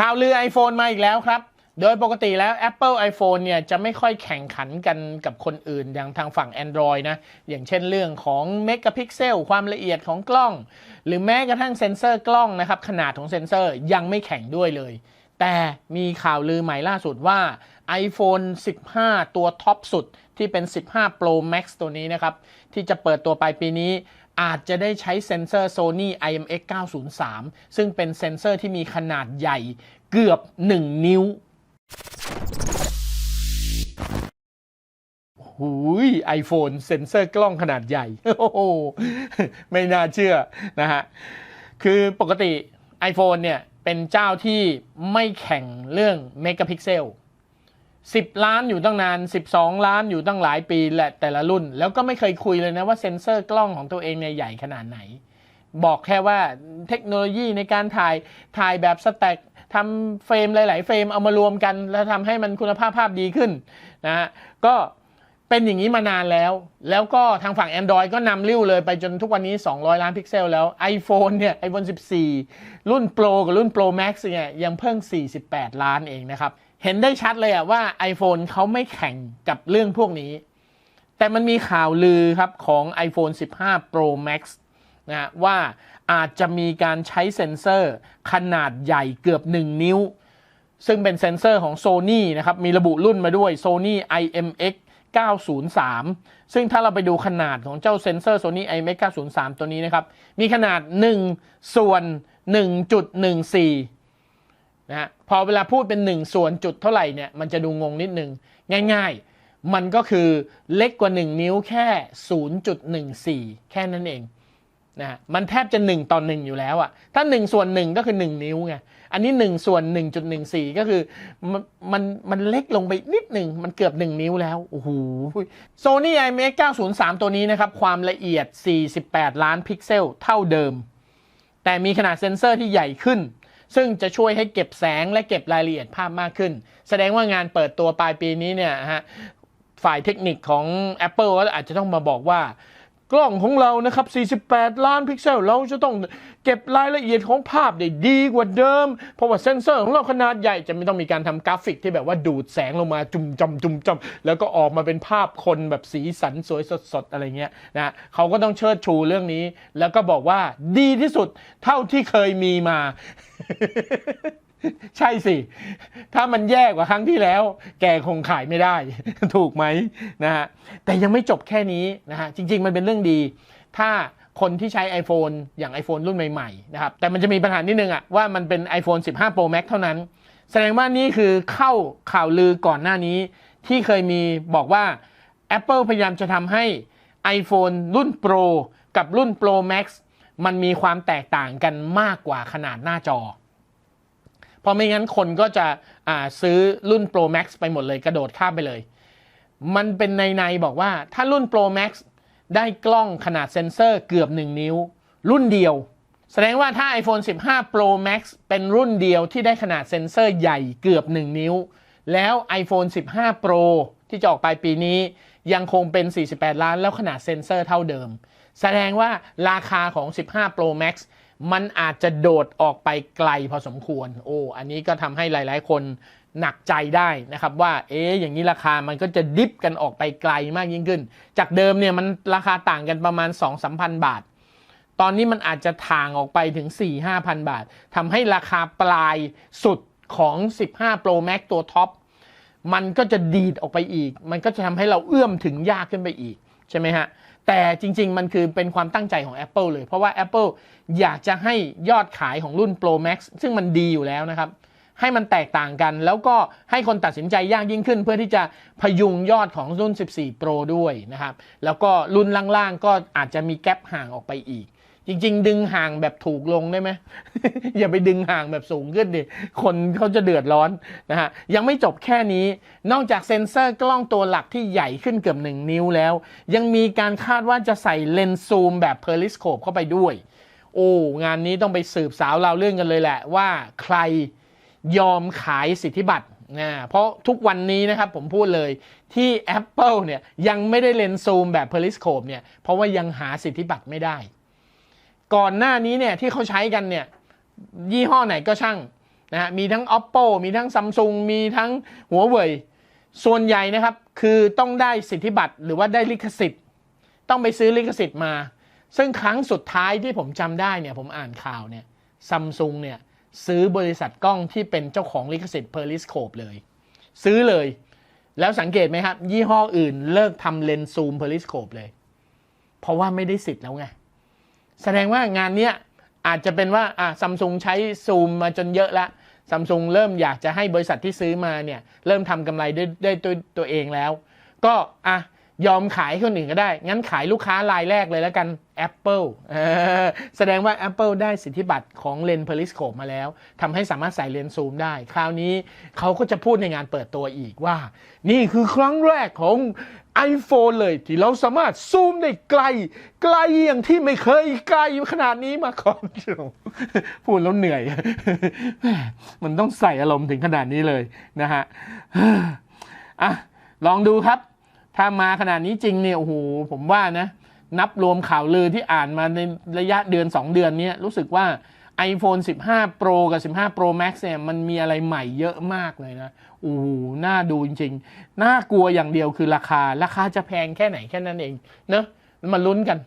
ข่าวลือ iPhone มาอีกแล้วครับ โดยปกติแล้ว Apple iPhone เนี่ยจะไม่ค่อยแข่งขันกันกับคนอื่นอย่างทางฝั่ง Android นะ อย่างเช่นเรื่องของเมกะพิกเซลความละเอียดของกล้อง หรือแม้กระทั่งเซ็นเซอร์กล้องนะครับ ขนาดของเซ็นเซอร์ยังไม่แข่งด้วยเลย แต่มีข่าวลือใหม่ล่าสุดว่า iPhone 15 ตัวท็อปสุดที่เป็น 15 Pro Max ตัวนี้นะครับ ที่จะเปิดตัวปลายปีนี้ อาจจะได้ใช้เซ็นเซอร์ Sony IMX 903 ซึ่งเป็นเซ็นเซอร์ที่มีขนาดใหญ่เกือบ 1 นิ้วหูยไอโฟนเซ็นเซอร์กล้องขนาดใหญ่ โอ้โห ไม่น่าเชื่อนะฮะ คือปกติ iPhone เนี่ย เป็นเจ้าที่ไม่แข่งเรื่องเมกะพิกเซล 10 ล้านอยู่ตั้งนาน 12 ล้านอยู่ตั้งหลายปีและแต่ละรุ่น แล้วก็ไม่เคยคุยเลยนะว่าเซ็นเซอร์กล้องของตัวเองเนี่ยใหญ่ขนาดไหน บอกแค่ว่าเทคโนโลยีในการถ่ายถ่ายแบบสแต็กทำเฟรมหลาย ๆ เฟรมเอามารวมกัน แล้วทำให้มันคุณภาพภาพดีขึ้นนะฮะก็ เป็นอย่างนี้มานานแล้ว แล้วก็ทางฝั่ง Android ก็นำริ้วเลยไปจนทุกวันนี้ 200 ล้านพิกเซลแล้ว iPhone เนี่ย iPhone 14 รุ่น Pro กับรุ่น Pro Max เนี่ยยังเพิ่ง 48 ล้านเองนะครับ เห็นได้ชัดเลยอะว่า iPhone เขาไม่แข่งกับเรื่องพวกนี้ แต่มันมีข่าวลือครับของ iPhone 15 Pro Max นะว่าอาจจะมีการใช้เซ็นเซอร์ขนาดใหญ่เกือบ 1 นิ้ว ซึ่งเป็นเซ็นเซอร์ของ Sony นะครับ มีระบุรุ่นมาด้วย Sony IMX 903 ซึ่งถ้าเราไปดูขนาดของเจ้าเซ็นเซอร์ Sony IMX 903 ตัวนี้นะครับ มีขนาด 1 ส่วน 1.14 นะฮะพอเวลาพูดเป็น 1 ส่วนจุดเท่าไหร่เนี่ย มันจะดูงงนิดนึง ง่ายๆ มันก็คือเล็กกว่า 1 นิ้วแค่ 0.14 แค่นั้นเอง นะฮะมันแทบจะ1ต่อ1อยู่แล้วอะถ้า 1 ส่วน 1 ก็คือ 1 นิ้วไงอันนี้ 1 ส่วน 1.14 ก็คือมันมันมันเล็กลงไปนิดหนึ่งมันเกือบ 1 นิ้วแล้วโอ้โห Sony IMX 903 ตัวนี้นะครับ ความละเอียด 48 ล้านพิกเซลเท่าเดิม แต่มีขนาดเซ็นเซอร์ที่ใหญ่ขึ้น ซึ่งจะช่วยให้เก็บแสงและเก็บรายละเอียดภาพมากขึ้น แสดงว่างานเปิดตัวปลายปีนี้เนี่ยฮะฝ่ายเทคนิคของ Apple ก็อาจจะต้องมาบอกว่า กล้องของเรานะครับ 48 ล้านพิกเซล เราจะต้องเก็บรายละเอียดของภาพได้ดีกว่าเดิม เพราะว่าเซนเซอร์ของเราขนาดใหญ่จะไม่ต้องมีการทำกราฟิกที่แบบว่าดูดแสงลงมาจุ่มจำจุ่มจำแล้วก็ออกมาเป็นภาพคนแบบสีสันสวยสดๆ อะไรเงี้ยนะเขาก็ต้องเชิดชูเรื่องนี้ แล้วก็บอกว่าดีที่สุดเท่าที่เคยมีมา ใช่สิ ถ้ามันแย่กว่าครั้งที่แล้ว แกคงขายไม่ได้ ถูกไหมนะฮะ แต่ยังไม่จบแค่นี้นะฮะ จริง ๆ มันเป็นเรื่องดี ถ้าคนที่ใช้ iPhone อย่าง iPhone รุ่นใหม่ๆนะครับ แต่มันจะมีปัญหานิดนึงอะว่ามันเป็น iPhone 15 Pro Max เท่านั้น แสดงว่านี่คือเข้าข่าวลือก่อนหน้านี้ ที่เคยมีบอกว่า Apple พยายามจะทำให้ iPhone รุ่น Pro กับรุ่น Pro Max มันมีความแตกต่างกันมากกว่าขนาดหน้าจอ ราะไม่งั้นคนก็จะซื้อรุ่น Pro Max ไปหมดเลยกระโดดข้ามไปเลย มันเป็นในในๆบอกว่าถ้ารุ่น Pro Max ได้กล้องขนาดเซ็นเซอร์เกือบ 1 นิ้ว รุ่นเดียว แสดงว่าถ้า iPhone 15 Pro Max เป็นรุ่นเดียวที่ได้ขนาดเซ็นเซอร์ใหญ่เกือบ 1 นิ้ว แล้ว iPhone 15 Pro ที่จะออกไปปีนี้ยังคงเป็น 48 ล้านแล้วขนาดเซ็นเซอร์เท่าเดิม แสดงว่าราคาของ 15 Pro Max มันอาจจะโดดออกไปไกลพอสมควร โอ้ อันนี้ก็ทำให้หลาย ๆ คนหนักใจได้นะครับว่า เอ๊ะอย่างนี้ราคามันก็จะดิฟกันออกไปไกลมากยิ่งขึ้น จากเดิมเนี่ยมันราคาต่างกันประมาณ 2-3พันบาท ตอนนี้มันอาจจะถ่างออกไปถึง 4-5พันบาททำให้ราคาปลายสุดของ 15 Pro Max ตัวท็อปมันก็จะดีดออกไปอีก มันก็จะทำให้เราเอื้อมถึงยากขึ้นไปอีกใช่ไหมฮะ แต่จริง ๆ มันคือเป็นความตั้งใจของ Apple เลย เพราะว่า Apple อยากจะให้ยอดขายของรุ่น Pro Max ซึ่งมันดีอยู่แล้วนะครับ ให้มันแตกต่างกัน แล้วก็ให้คนตัดสินใจยากยิ่งขึ้น เพื่อที่จะพยุงยอดของรุ่น 14 Pro ด้วยนะครับ แล้วก็รุ่นล่างๆ ก็อาจจะมีแกลบห่างออกไปอีก จริง ๆ ดึงห่างแบบถูกลงได้ไหมอย่าไปดึงห่างแบบสูงขึ้นดิคนเขาจะเดือดร้อนนะฮะยังไม่จบแค่นี้ นอกจากเซ็นเซอร์กล้องตัวหลักที่ใหญ่ขึ้นเกือบ 1 นิ้วแล้ว ยังมีการคาดว่าจะใส่เลนส์ซูมแบบเพอริสโคปเข้าไปด้วย โอ้งานนี้ต้องไปสืบสาวเราวเรื่องกันเลยแหละว่าใครยอมขายสิทธิบัตรนะเพราะทุกวันนี้นะครับผมพูดเลยที่ Apple เนี่ยยังไม่ได้เลนส์ซูมแบบ Periscope เนี่ยเพราะว่ายังหาสิทธิบัตรไม่ได้ ก่อนหน้านี้เนี่ยที่เขาใช้กันเนี่ยยี่ห้อไหนก็ช่างนะฮะมีทั้ง oppo มีทั้ง samsung มีทั้งหัวเว่ยส่วนใหญ่นะครับคือต้องได้สิทธิบัตรหรือว่าได้ลิขสิทธิ์ ต้องไปซื้อลิขสิทธิ์มา ซึ่งครั้งสุดท้ายที่ผมจำได้เนี่ยผมอ่านข่าวเนี่ยซัมซุงเนี่ยซื้อบริษัทกล้องที่เป็นเจ้าของลิขสิทธิ์ Periscope เลย ซื้อเลย แล้วสังเกตไหมครับ ยี่ห้ออื่นเลิกทำเลนส์ซูม Periscope เลย เพราะว่าไม่ได้สิทธิ์แล้วไง แสดงว่างานเนี้ยอาจจะเป็นว่าอะซัมซุงใช้ซูมมาจนเยอะละซัมซุงเริ่มอยากจะให้บริษัทที่ซื้อมาเนี่ยเริ่มทำกำไรด้วยด้วยตัวตัวเองแล้ว ก็อะ ยอมขายคนอื่นก็ได้ งั้นขายลูกค้ารายแรกเลยแล้วกัน Apple เออแสดงว่า Apple ได้สิทธิบัตรของเลนส์ Periscope มาแล้วทำให้สามารถใส่เลนส์ซูมได้ คราวนี้เขาก็จะพูดในงานเปิดตัวอีกว่า นี่คือครั้งแรกของ iPhone เลยที่เราสามารถซูมได้ไกล ไกลอย่างที่ไม่เคยไกลขนาดนี้มาก่อนพูดแล้วเหนื่อยม่มันต้องใส่อารมณ์ถึงขนาดนี้เลยนะฮะอะลองดูครับ ถ้ามาขนาดนี้จริงเนี่ยโอ้โหผมว่านะนับรวมข่าวลือที่อ่านมาในระยะเดือน 2 เดือนนี้รู้สึกว่า iPhone 15 Pro กับ 15 Pro Max เนี่ยมันมีอะไรใหม่เยอะมากเลยนะโอ้โหน่าดูจริงๆ น่ากลัวอย่างเดียวคือราคา ราคาจะแพงแค่ไหนแค่นั้นเองเนอะมาลุ้นกัน